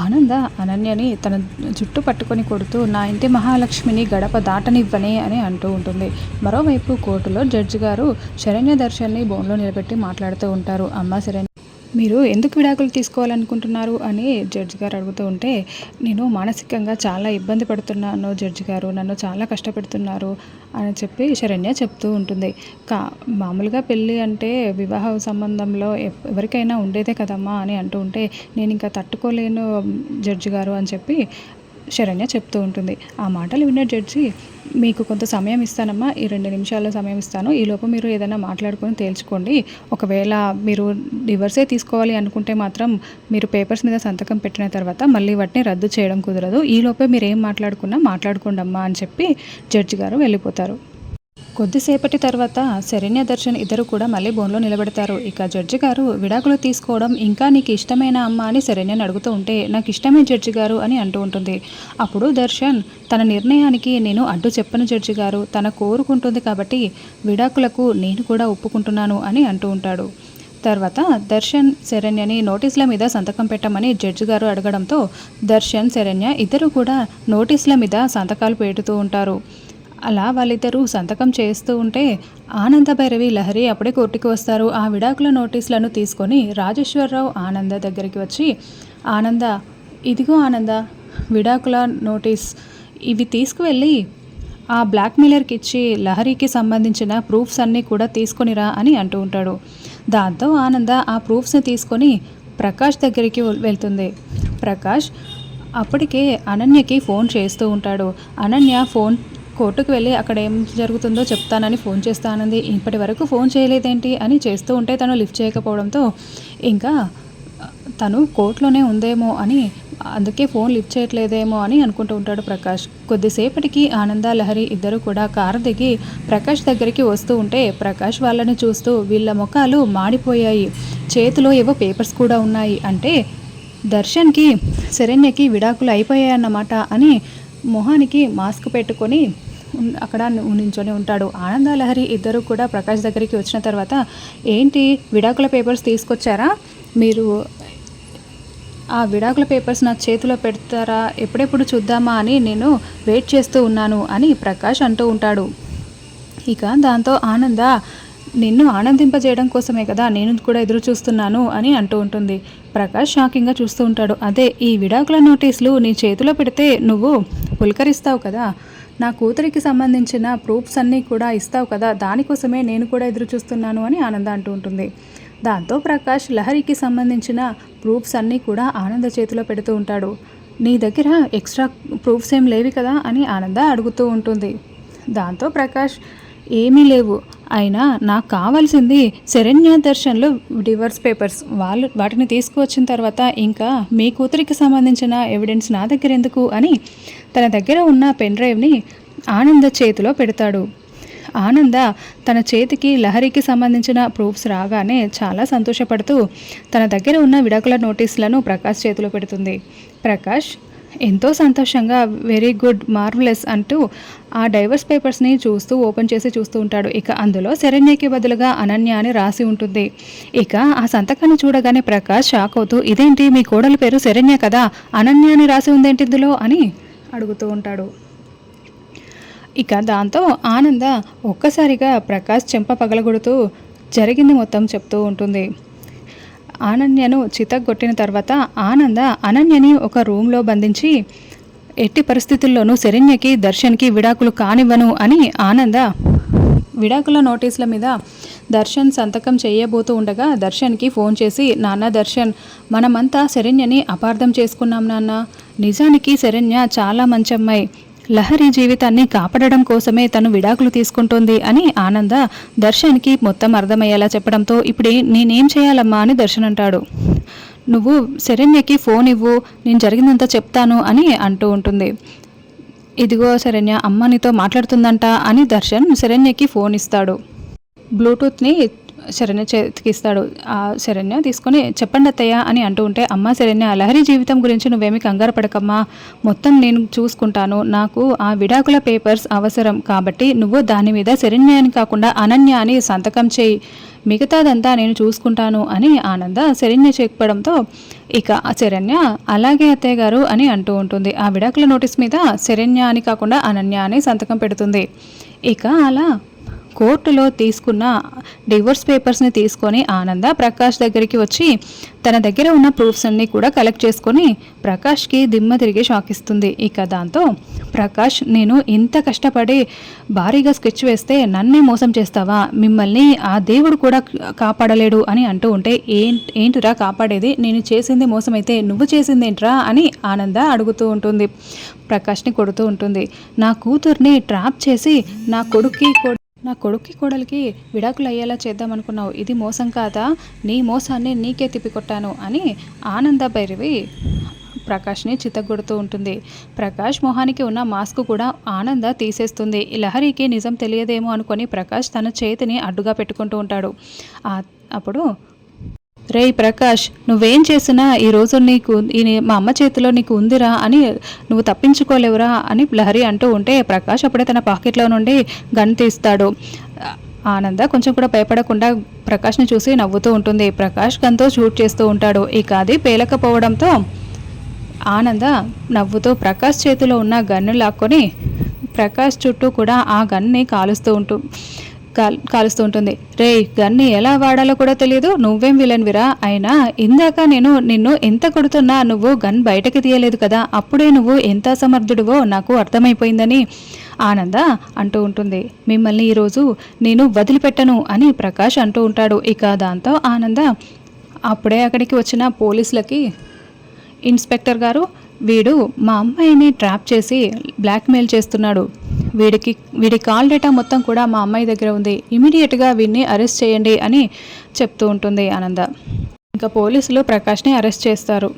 ఆనంద అనన్యని తన జుట్టు పట్టుకొని కొడుతూ నా ఇంటి మహాలక్ష్మిని గడప దాటనివ్వనే అని అంటూ ఉంటుంది. మరోవైపు కోర్టులో జడ్జి గారు శరణ్య దర్శన్ని బోన్లో నిలబెట్టి మాట్లాడుతూ ఉంటారు. అమ్మ శరణ్య మీరు ఎందుకు విడాకులు తీసుకోవాలనుకుంటున్నారు అని జడ్జి గారు అడుగుతూ ఉంటే నేను మానసికంగా చాలా ఇబ్బంది పడుతున్నాను జడ్జి గారు నన్ను చాలా కష్టపెడుతున్నారు అని చెప్పి శరణ్య చెప్తూ ఉంటుంది. కా మామూలుగా పెళ్ళి అంటే వివాహ సంబంధంలో ఎవరికైనా ఉండేదే కదమ్మా అని అంటూ ఉంటే నేను ఇంకా తట్టుకోలేను జడ్జి గారు అని చెప్పి శరణ్య చెప్తూ ఉంటుంది. ఆ మాటలు విన్న జడ్జి మీకు కొంత సమయం ఇస్తానమ్మా ఈ రెండు నిమిషాల్లో సమయం ఇస్తాను. ఈలోపు మీరు ఏదైనా మాట్లాడుకొని తేల్చుకోండి. ఒకవేళ మీరు డివర్సే తీసుకోవాలి అనుకుంటే మాత్రం మీరు పేపర్స్ మీద సంతకం పెట్టిన తర్వాత మళ్ళీ వాటిని రద్దు చేయడం కుదరదు. ఈలోపే మీరు ఏం మాట్లాడుకున్నా మాట్లాడుకోండి అమ్మా అని చెప్పి జడ్జి గారు వెళ్ళిపోతారు. కొద్దిసేపటి తర్వాత శరణ్య దర్శన్ ఇద్దరు కూడా మళ్ళీ బోన్లో నిలబెడతారు. ఇక జడ్జి గారు విడాకులు తీసుకోవడం ఇంకా నీకు ఇష్టమైన అమ్మ అని శరణ్యని అడుగుతూ ఉంటే నాకు ఇష్టమే జడ్జి గారు అని అంటూ ఉంటుంది. అప్పుడు దర్శన్ తన నిర్ణయానికి నేను అడ్డు చెప్పను జడ్జి గారు. తన కోరుకుంటుంది కాబట్టి విడాకులకు నేను కూడా ఒప్పుకుంటున్నాను అని అంటూ ఉంటాడు. తర్వాత దర్శన్ శరణ్యని నోటీసుల మీద సంతకం పెట్టమని జడ్జి గారు అడగడంతో దర్శన్ శరణ్య ఇద్దరు కూడా నోటీసుల మీద సంతకాలు పెడుతూ ఉంటారు. అలా వాళ్ళిద్దరూ సంతకం చేస్తూ ఉంటే ఆనంద భైరవి లహరి అప్పుడే కోర్టుకి వస్తారు. ఆ విడాకుల నోటీసులను తీసుకొని రాజేశ్వరరావు ఆనంద దగ్గరికి వచ్చి ఆనంద ఇదిగో ఆనంద విడాకుల నోటీస్ ఇవి తీసుకువెళ్ళి ఆ బ్లాక్మెయిలర్కి ఇచ్చి లహరికి సంబంధించిన ప్రూఫ్స్ అన్నీ కూడా తీసుకొనిరా అని అంటూ ఉంటాడు. దాంతో ఆనంద ఆ ప్రూఫ్స్ని తీసుకొని ప్రకాష్ దగ్గరికి వెళ్తుంది. ప్రకాష్ అప్పటికే అనన్యకి ఫోన్ చేస్తూ ఉంటాడు. అనన్య ఫోన్ కోర్టుకు వెళ్ళి అక్కడ ఏం జరుగుతుందో చెప్తానని ఫోన్ చేస్తానంది. ఇప్పటి వరకు ఫోన్ చేయలేదేంటి అని చేస్తూ ఉంటే తను లిఫ్ట్ చేయకపోవడంతో ఇంకా తను కోర్టులోనే ఉందేమో అని అందుకే ఫోన్ లిఫ్ట్ చేయట్లేదేమో అని అనుకుంటూ ఉంటాడు ప్రకాష్. కొద్దిసేపటికి ఆనంద లహరి ఇద్దరు కూడా కారు దిగి ప్రకాష్ దగ్గరికి వస్తూ ఉంటే ప్రకాష్ వాళ్ళని చూస్తూ వీళ్ళ ముఖాలు మాడిపోయాయి. చేతిలో ఏవో పేపర్స్ కూడా ఉన్నాయి. అంటే దర్శన్కి శరణ్యకి విడాకులు అయిపోయాయన్నమాట అని మొహానికి మాస్క్ పెట్టుకొని అక్కడ నించొని ఉంటాడు. ఆనందలహరి ఇద్దరు కూడా ప్రకాష్ దగ్గరికి వచ్చిన తర్వాత ఏంటి విడాకుల పేపర్స్ తీసుకొచ్చారా? మీరు ఆ విడాకుల పేపర్స్ నా చేతిలో పెడతారా? ఎప్పుడెప్పుడు చూద్దామా అని నేను వెయిట్ చేస్తూ ఉన్నాను అని ప్రకాష్ అంటూ ఉంటాడు. ఇక దాంతో ఆనంద నిన్ను ఆనందింపజేయడం కోసమే కదా నేను కూడా ఎదురు చూస్తున్నాను అని అంటూ ఉంటుంది. ప్రకాష్ షాకింగ్గా చూస్తూ ఉంటాడు. అదే ఈ విడాకుల నోటీసులు నీ చేతిలో పెడితే నువ్వు పులకరిస్తావు కదా? నా కూతురికి సంబంధించిన ప్రూఫ్స్ అన్నీ కూడా ఇస్తావు కదా? దానికోసమే నేను కూడా ఎదురు చూస్తున్నాను అని ఆనంద అంటూ ఉంటుంది. దాంతో ప్రకాష్ లహరికి సంబంధించిన ప్రూఫ్స్ అన్నీ కూడా ఆనంద చేతిలో పెడుతూ ఉంటాడు. నీ దగ్గర ఎక్స్ట్రా ప్రూఫ్స్ ఏం లేవి కదా? అని ఆనంద అడుగుతూ ఉంటుంది. దాంతో ప్రకాష్ ఏమీ లేవు. అయినా నాకు కావాల్సింది శరణ్య దర్శన్లో డివర్స్ పేపర్స్ వాళ్ళు వాటిని తీసుకువచ్చిన తర్వాత ఇంకా మీ కూతురికి సంబంధించిన ఎవిడెన్స్ నా దగ్గర ఎందుకు అని తన దగ్గర ఉన్న పెన్ డ్రైవ్ని ఆనంద చేతిలో పెడతాడు. ఆనంద తన చేతికి లహరికి సంబంధించిన ప్రూఫ్స్ రాగానే చాలా సంతోషపడుతూ తన దగ్గర ఉన్న విడాకుల నోటీసులను ప్రకాష్ చేతిలో పెడుతుంది. ప్రకాష్ ఎంతో సంతోషంగా వెరీ గుడ్ మార్వలెస్ అంటూ ఆ డైవర్స్ పేపర్స్ని చూస్తూ ఓపెన్ చేసి చూస్తూ ఉంటాడు. ఇక అందులో శరణ్యకి బదులుగా అనన్య అని రాసి ఉంటుంది. ఇక ఆ సంతకాన్ని చూడగానే ప్రకాష్ షాక్ అవుతూ ఇదేంటి? మీ కోడలి పేరు శరణ్య కదా? అనన్య అని రాసి ఉందేంటి ఇందులో? అని అడుగుతూ ఉంటాడు. ఇక దాంతో ఆనంద ఒక్కసారిగా ప్రకాష్ చెంప పగలగొడుతూ జరిగింది మొత్తం చెప్తూ ఉంటుంది. ఆనన్యను చితగొట్టిన తర్వాత ఆనంద అనన్యని ఒక రూమ్లో బంధించి ఎట్టి పరిస్థితుల్లోనూ శరణ్యకి దర్శన్కి విడాకులు కానివ్వను అని ఆనంద విడాకుల నోటీసుల మీద దర్శన్ సంతకం చేయబోతూ ఉండగా దర్శన్కి ఫోన్ చేసి నాన్న దర్శన్ మనమంతా శరణ్యని అపార్థం చేసుకున్నాం నాన్న. నిజానికి శరణ్య చాలా మంచి అమ్మాయి లహరి జీవితాన్ని కాపాడడం కోసమే తను విడాకులు తీసుకుంటోంది అని ఆనంద దర్శన్కి మొత్తం అర్థమయ్యేలా చెప్పడంతో ఇప్పుడు నేనేం చేయాలమ్మా? అని దర్శన్ అంటాడు. నువ్వు శరణ్యకి ఫోన్ ఇవ్వు నేను జరిగిందంతా చెప్తాను అని అంటూ ఉంటుంది. ఇదిగో శరణ్య అమ్మ నీతో మాట్లాడుతుందంట అని దర్శన్ శరణ్యకి ఫోన్ ఇస్తాడు. బ్లూటూత్ని శరణ్య చేతికి ఇస్తాడు. ఆ శరణ్య తీసుకొని చెప్పండి అత్తయ్య అని అంటూ ఉంటే అమ్మ శరణ్య లహరి జీవితం గురించి నువ్వేమి కంగారు పడకమ్మా. మొత్తం నేను చూసుకుంటాను. నాకు ఆ విడాకుల పేపర్స్ అవసరం కాబట్టి నువ్వు దాని మీద శరణ్య అని కాకుండా అనన్య అని సంతకం చేయి. మిగతాదంతా నేను చూసుకుంటాను అని ఆనంద శరణ్య చెప్పడంతో ఇక ఆ శరణ్య అలాగే అత్తయ్య గారు అని అంటూ ఉంటుంది. ఆ విడాకుల నోటీస్ మీద శరణ్య అని కాకుండా అనన్య అని సంతకం పెడుతుంది. ఇక అలా కోర్టులో తీసుకున్న డివోర్స్ పేపర్స్ని తీసుకొని ఆనంద ప్రకాష్ దగ్గరికి వచ్చి తన దగ్గర ఉన్న ప్రూఫ్స్ అన్నీ కూడా కలెక్ట్ చేసుకొని ప్రకాష్కి దిమ్మ తిరిగి షాక్ ఇస్తుంది. ఇక దాంతో ప్రకాష్ నేను ఇంత కష్టపడి భారీగా స్కెచ్ వేస్తే నన్నే మోసం చేస్తావా? మిమ్మల్ని ఆ దేవుడు కూడా కాపాడలేడు అని అంటూ ఉంటే ఏంటిరా కాపాడేది? నేను చేసింది మోసమైతే నువ్వు చేసింది ఏంట్రా? అని ఆనంద అడుగుతూ ఉంటుంది. ప్రకాష్ని కొడుతూ ఉంటుంది. నా కూతుర్ని ట్రాప్ చేసి నా కొడుక్కి కొడు నా కొడుక్కి కోడలికి విడాకులు అయ్యేలా చేద్దామనుకున్నావు. ఇది మోసం కాదా? నీ మోసాన్ని నీకే తిప్పికొట్టాను అని ఆనంద భైరవి ప్రకాష్ని చిత్తగొడుతూ ఉంటుంది. ప్రకాష్ మొహానికి ఉన్న మాస్క్ కూడా ఆనంద తీసేస్తుంది. ఈ లహరికి నిజం తెలియదేమో అనుకొని ప్రకాష్ తన చేతిని అడ్డుగా పెట్టుకుంటూ ఉంటాడు. అప్పుడు రేయ్ ప్రకాష్ నువ్వేం చేసినా ఈరోజు నీకు నీ- మా అమ్మ చేతిలో నీకు ఉందిరా అని నువ్వు తప్పించుకోలేవురా అని లహరి అంటూ ఉంటే ప్రకాష్ అప్పుడే తన పాకెట్లో నుండి గన్ తీస్తాడు. ఆనంద కొంచెం కూడా భయపడకుండా ప్రకాష్ని చూసి నవ్వుతూ ఉంటుంది. ప్రకాష్ గన్తో షూట్ చేస్తూ ఉంటాడు. ఇక అది పేలకపోవడంతో ఆనంద నవ్వుతూ ప్రకాష్ చేతిలో ఉన్న గన్ను లాక్కొని ప్రకాష్ చుట్టూ కూడా ఆ గన్ని కాలుస్తూ ఉంటుంది కాల్ కాలుస్తూ ఉంటుంది. రే గన్ని ఎలా వాడాలో కూడా తెలియదు నువ్వేం విలన్విరా అయినా ఇందాక నేను నిన్ను ఎంత కొడుతున్నా నువ్వు గన్ బయటకి తీయలేదు కదా. అప్పుడే నువ్వు ఎంత సమర్థుడివో నాకు అర్థమైపోయిందని ఆనంద అంటూ ఉంటుంది. మిమ్మల్ని ఈరోజు నేను వదిలిపెట్టను అని ప్రకాష్ అంటూ ఉంటాడు. ఇక దాంతో ఆనంద అప్పుడే అక్కడికి వచ్చిన పోలీసులకి ఇన్స్పెక్టర్ గారు వీడు మా అమ్మాయిని ట్రాప్ చేసి బ్లాక్మెయిల్ చేస్తున్నాడు. వీడికి వీడి కాల్ డేటా మొత్తం కూడా మా అమ్మాయి దగ్గర ఉంది. ఇమీడియట్గా వీడిని అరెస్ట్ చేయండి అని చెప్తూ ఉంటుంది ఆనంద. ఇంకా పోలీసులు ప్రకాష్ని అరెస్ట్ చేస్తారు.